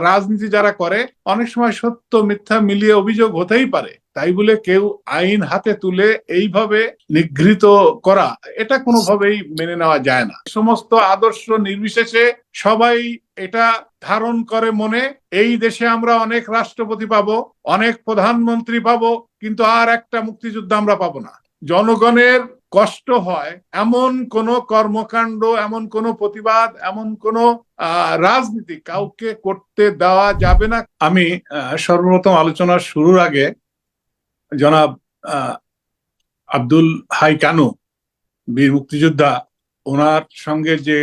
রাজনীতি যারা করে, অনেক সময় সত্য মিথ্যা মিলিয়ে অভিযোগ হতেই পারে। তাই বলে কেউ আইন হাতে তুলে এইভাবে নিগৃহীত করা, এটা কোনোভাবেই মেনে নেওয়া যায় না। সমস্ত আদর্শ নির্বিশেষে সবাই এটা ধারণ করে মনে, এই দেশে আমরা অনেক রাষ্ট্রপতি পাবো, অনেক প্রধানমন্ত্রী পাবো, কিন্তু আর একটা মুক্তিযুদ্ধ আমরা পাবো না। জনগণের কষ্ট হয়, এমন কোন কর্মকাণ্ড, এমন কোন প্রতিবাদ, এমন কোন রাজনীতি কাউকে করতে দেওয়া যাবে না। আমি সর্বপ্রথম আলোচনার শুরুর আগে জনাব আব্দুল হাই কানু, বীর মুক্তিযোদ্ধা, ওনার সঙ্গে যে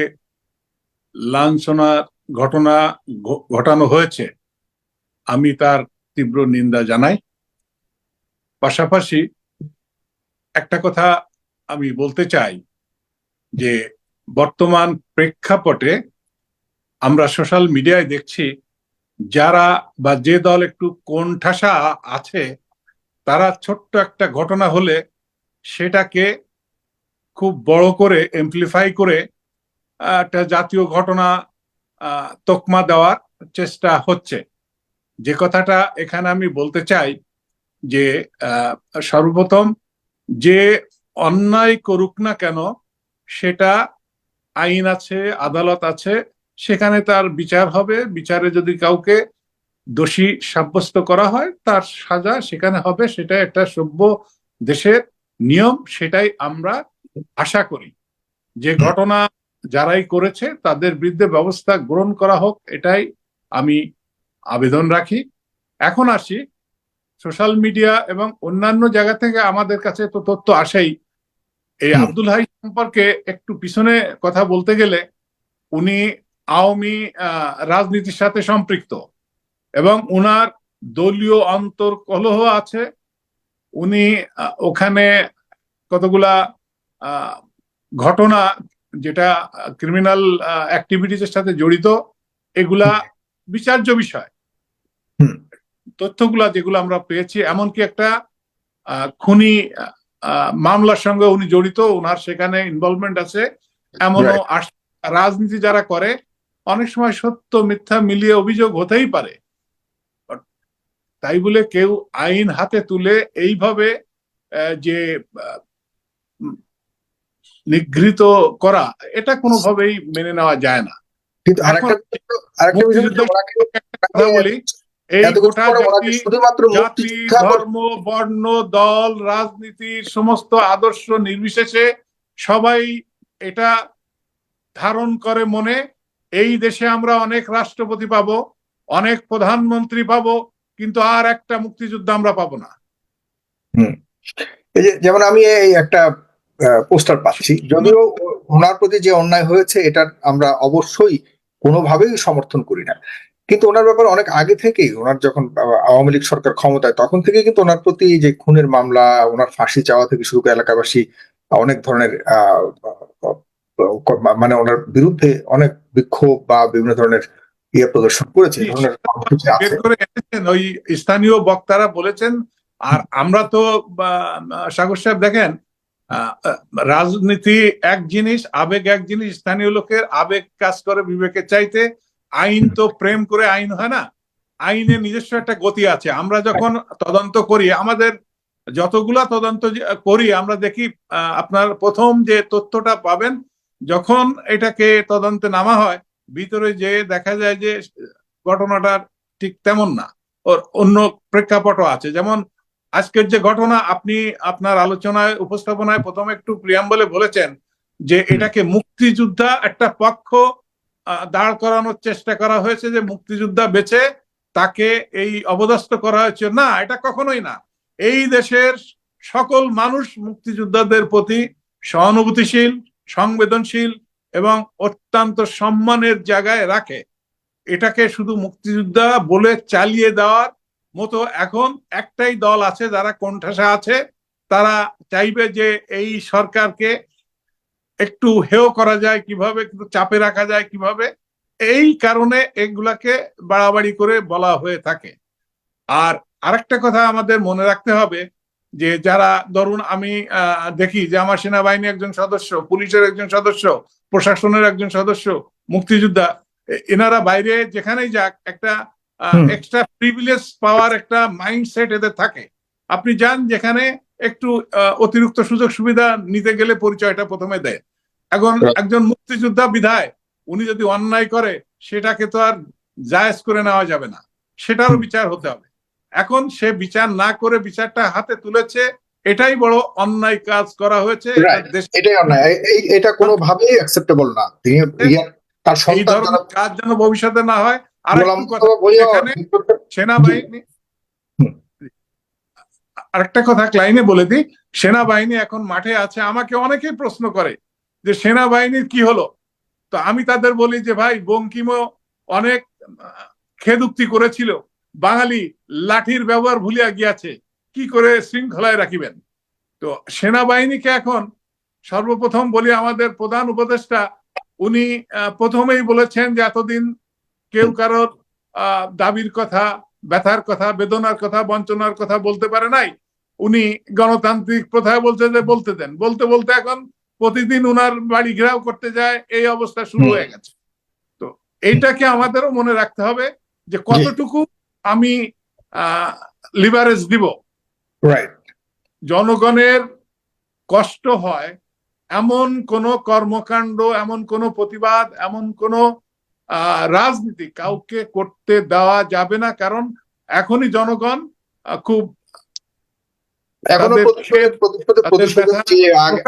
লাঞ্ছনার ঘটনা ঘটানো হয়েছে, আমি তার তীব্র নিন্দা জানাই। পাশাপাশি একটা কথা আমি বলতে চাই যে বর্তমান প্রেক্ষাপটে আমরা সোশ্যাল মিডিয়ায় দেখছি যারা বা যে দল একটু কোন ঠাসা আছে, তারা ছোট্ট একটা ঘটনা হলে সেটাকে খুব বড় করে এমপ্লিফাই করে একটা জাতীয় ঘটনা তকমা দেওয়ার চেষ্টা হচ্ছে। যে কথাটা এখানে আমি বলতে চাই যে সর্বপ্রথম যে অন্যায় করুক না কেন, সেটা আইন আছে, আদালত আছে, সেখানে তার বিচার হবে। বিচারে যদি কাউকে দোষী সাব্যস্ত করা হয়, তার সাজা সেখানে হবে। সেটা একটা সভ্য দেশের নিয়ম, সেটাই আমরা আশা করি। যে ঘটনা যারাই করেছে, তাদের বিরুদ্ধে ব্যবস্থা গ্রহণ করা হোক, এটাই আমি আবেদন রাখি। এখন আসি সোশ্যাল মিডিয়া এবং অন্যান্য জায়গা থেকে আমাদের কাছে তো তথ্য আসেই। এই আব্দুল হাই সম্পর্কে একটু পিছনে কথা বলতে গেলে উনি আওয়ামী রাজনীতির সাথে সম্পৃক্ত এবং উনার দলীয় অন্তর্কলহ আছে। উনি ওখানে কতগুলা ঘটনা যেটা ক্রিমিনাল অ্যাক্টিভিটিস এর সাথে জড়িত এগুলা বিচার্য বিষয়। তথ্যগুলা যেগুলো আমরা পেয়েছি এমনকি একটা খুনি মামলার সঙ্গে উনি জড়িত ওনার সেখানে ইনভলভমেন্ট আছে। এমনও রাজনীতি যারা করে অনেক সময় সত্য মিথ্যা মিলিয়ে অভিযোগ হতেই পারে। তাই বলে কেউ আইন হাতে তুলে এইভাবে যে নিগৃহীত করা এটা কোনোভাবেই মেনে নেওয়া যায় না। কিন্তু আরেকটা আরেকটা কথা বলি। এই গোটা জাতি জাতি ধর্ম বর্ণ দল রাজনীতির সমস্ত আদর্শ নির্বিশেষে সবাই এটা ধারণ করে মনে এই দেশে আমরা অনেক রাষ্ট্রপতি পাবো অনেক প্রধানমন্ত্রী পাবো কিন্তু আর একটা মুক্তিযুদ্ধ আমরা পাবো না। এই যে যেমন আমি এই একটা পোস্টার পাচ্ছি যদিও ওনার প্রতি যে অন্যায় হয়েছে এটার আমরা অবশ্যই কোনোভাবেই সমর্থন করি না। কিন্তু ওনার ব্যাপারে অনেক আগে থেকেই ওনার যখন আওয়ামী লীগ সরকার ক্ষমতায় তখন থেকে কিন্তু ওনার প্রতি যে খুনের মামলা ওনার ফাঁসি চাওয়া থেকে শুরু করে এলাকাবাসী অনেক ধরনের মানে ওনার বিরুদ্ধে অনেক বিক্ষোভ বা বিভিন্ন ধরনের ইয়ে প্রদর্শন করেছে ওই স্থানীয় বক্তারা বলেছেন আর আমরা তো সাগর সাহেব দেখেন রাজনীতি এক জিনিস আবেগ এক জিনিস স্থানীয় লোকের আবেগ কাজ করে বিবেকের চাইতে আইন তো প্রেম করে আইন, হয় না? আইনে নিজস্ব একটা গতি আছে। আমরা যখন তদন্ত করি, আমাদের যতগুলা তদন্ত করি, আমরা দেখি আপনার প্রথম যে তথ্যটা পাবেন, যখন এটাকে তদন্তে নামা হয়, ভিতরে যে দেখা যায় যে, ঘটনাটা ঠিক তেমন না। ওর অন্য প্রেক্ষাপটও আছে। যেমন আজকের যে ঘটনা, আপনি আপনার আলোচনায়, উপস্থাপনায় প্রথম একটু প্রিয়াম্বলে বলেছেন যে, এটাকে মুক্তিযোদ্ধা একটা পক্ষ দাঁড় করানোর চেষ্টা করা হয়েছে যে মুক্তিযোদ্ধা বেছে তাকে এই অবদস্ত করা হয়েছে। না, এটা কখনোই না। এই দেশের সকল মানুষ মুক্তিযোদ্ধাদের প্রতি সহানুভূতিশীল, সংবেদনশীল এবং অত্যন্ত সম্মানের জায়গায় রাখে। এটাকে শুধু মুক্তিযোদ্ধা বলে চালিয়ে দেওয়ার মতো এখন একটাই দল আছে, যারা কোণঠাসা আছে। তারা চাইবে যে এই সরকারকে একটু হেও করা যায় কীভাবে একটু চাপে রাখা যায় কীভাবে এই কারণে এগুলাকে বাড়াবাড়ি করে বলা হয়ে থাকে। আর আরেকটা কথা আমাদের মনে রাখতে হবে যে যারা ধরুন আমি আহ, দেখি যে আমার সেনাবাহিনী একজন সদস্য পুলিশের একজন সদস্য প্রশাসনের একজন সদস্য মুক্তিযোদ্ধা এনারা বাইরে যেখানেই যাক একটা। এক্সট্রা প্রিভিলেজ পাওয়ার একটা মাইন্ডসেট এদের থাকে। আপনি যান যেখানে একটু অতিরিক্ত সুযোগ সুবিধা নিতে গেলে পরিচয়টা প্রথমে দেয় এখন একজন মুক্তিযোদ্ধা বিধায় উনি যদি অন্যায় করে সেটাকে তো আর জায়েজ করে নেওয়া যাবে না। সেটারও বিচার হতে হবে। এখন সে বিচার না করে বিচারটা হাতে তুলেছে এটাই বড় অন্যায় কাজ করা হয়েছে। এটা এটাই অন্যায়। এটা কোনোভাবেই অ্যাকসেপ্টেবল না। তার সন্তান কাজ যেন ভবিষ্যতে না হয়। আর এখানে সেনাবাহিনী আরেকটা কথা ক্লাইনে বলে দিই সেনাবাহিনী এখন মাঠে আছে আমাকে অনেকেই প্রশ্ন করে যে সেনাবাহিনীর কি হলো? তো আমি তাদের বলি যে, ভাই, বঙ্কিমও অনেক খেদুক্তি করেছিল। বাঙালি লাঠির ব্যবহার ভুলিয়া গিয়াছে। কি করে শৃঙ্খলায় রাখিবেন? তো সেনাবাহিনীকে এখন সর্বপ্রথম বলি আমাদের প্রধান উপদেষ্টা, উনি প্রথমেই বলেছেন যে, এতদিন কেউ কারোর দাবির কথা, ব্যথার কথা, বেদনার কথা, বঞ্চনার কথা বলতে পারে নাই। উনি গণতান্ত্রিক প্রথায় বলছে যে, বলতে দেন। বলতে বলতে এখন প্রতিদিন উনার বাড়ি ঘেরাও করতে যায় এই অবস্থা শুরু হয়ে গেছে। তো এইটাকে আমাদেরও মনে রাখতে হবে যে কতটুকু আমি লিভারেজ দিব। রাইট জনগণের কষ্ট হয় এমন কোন কর্মকাণ্ড এমন কোন প্রতিবাদ এমন কোন রাজনীতি কাউকে করতে দেওয়া যাবে না। কারণ এখনই জনগণ খুব এখনও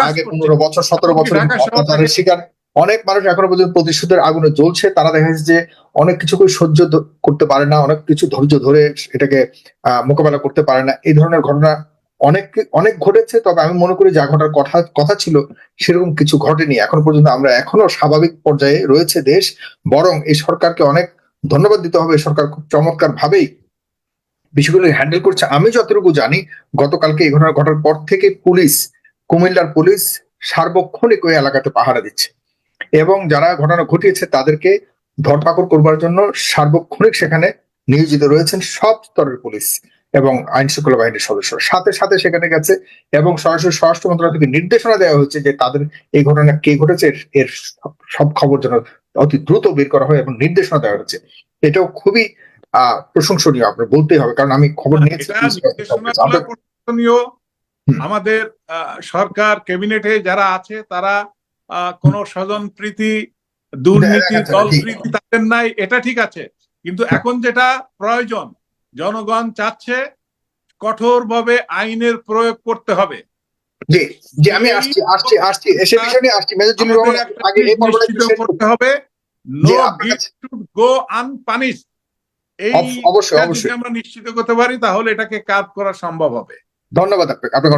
আগে। পনেরো বছর সতেরো বছর অত্যাচারের শিকার। অনেক মানুষ এখনও পর্যন্ত প্রতিশোধের আগুনে জ্বলছে। তারা দেখা যাচ্ছে যে অনেক কিছু সহ্য করতে পারে না অনেক কিছু ধৈর্য ধরে এটাকে মোকাবেলা করতে পারে না। এই ধরনের ঘটনা অনেক অনেক ঘটেছে তবে আমি মনে করি যা ঘটার কথা কথা ছিল সেরকম কিছু ঘটেনি। এখন পর্যন্ত আমরা এখনও স্বাভাবিক পর্যায়ে রয়েছে দেশ। বরং এই সরকারকে অনেক ধন্যবাদ দিতে হবে। সরকার খুব চমৎকার ভাবেই বিষয়গুলো হ্যান্ডেল করছে, আমি যতটুকু জানি, গতকালকে এই ঘটনা ঘটার পর থেকে পুলিশ, কুমিল্লার পুলিশ সার্বক্ষণিক ওই এলাকাতে পাহারা দিচ্ছে। এবং যারা ঘটনা ঘটিয়েছে তাদেরকে ধরপাকড় করবার জন্য সার্বক্ষণিক সেখানে নিয়োজিত রয়েছেন সব স্তরের পুলিশ এবং আইন শৃঙ্খলা বাহিনীর সদস্য সাথে সাথে সেখানে গেছে এবং সরাসরি স্বরাষ্ট্র মন্ত্রণালয় থেকে নির্দেশনা দেওয়া হয়েছে যে তাদের এই ঘটনা কে ঘটেছে এর- সব- খবর যেন অতি দ্রুত বের করা হয় এবং নির্দেশনা দেওয়া হয়েছে। এটাও খুবই প্রশংসনীয় আপনার বলতেই হবে কারণ আমি খবর নিয়েছি। আমাদের সরকার ক্যাবিনেটে যারা আছে তারা কোনো স্বজন প্রীতি দুর্নীতি দল প্রীতি তাদের নাই এটা ঠিক আছে। কিন্তু এখন যেটা প্রয়োজন জনগণ চাচ্ছে কঠোরভাবে আইনের প্রয়োগ করতে হবে। জি জি আমি আসছি আসছি আসছি এসে বিষয় আসছি। মেজর জিলুর রহমান আগে এই পর্বটা নিশ্চিত করতে হবে। No gift should go unpunished এই অবশ্যই, অবশ্যই। আমরা নিশ্চিত করতে পারি তাহলে এটাকে কাজ করা সম্ভব হবে ধন্যবাদ আপনি আপনাকে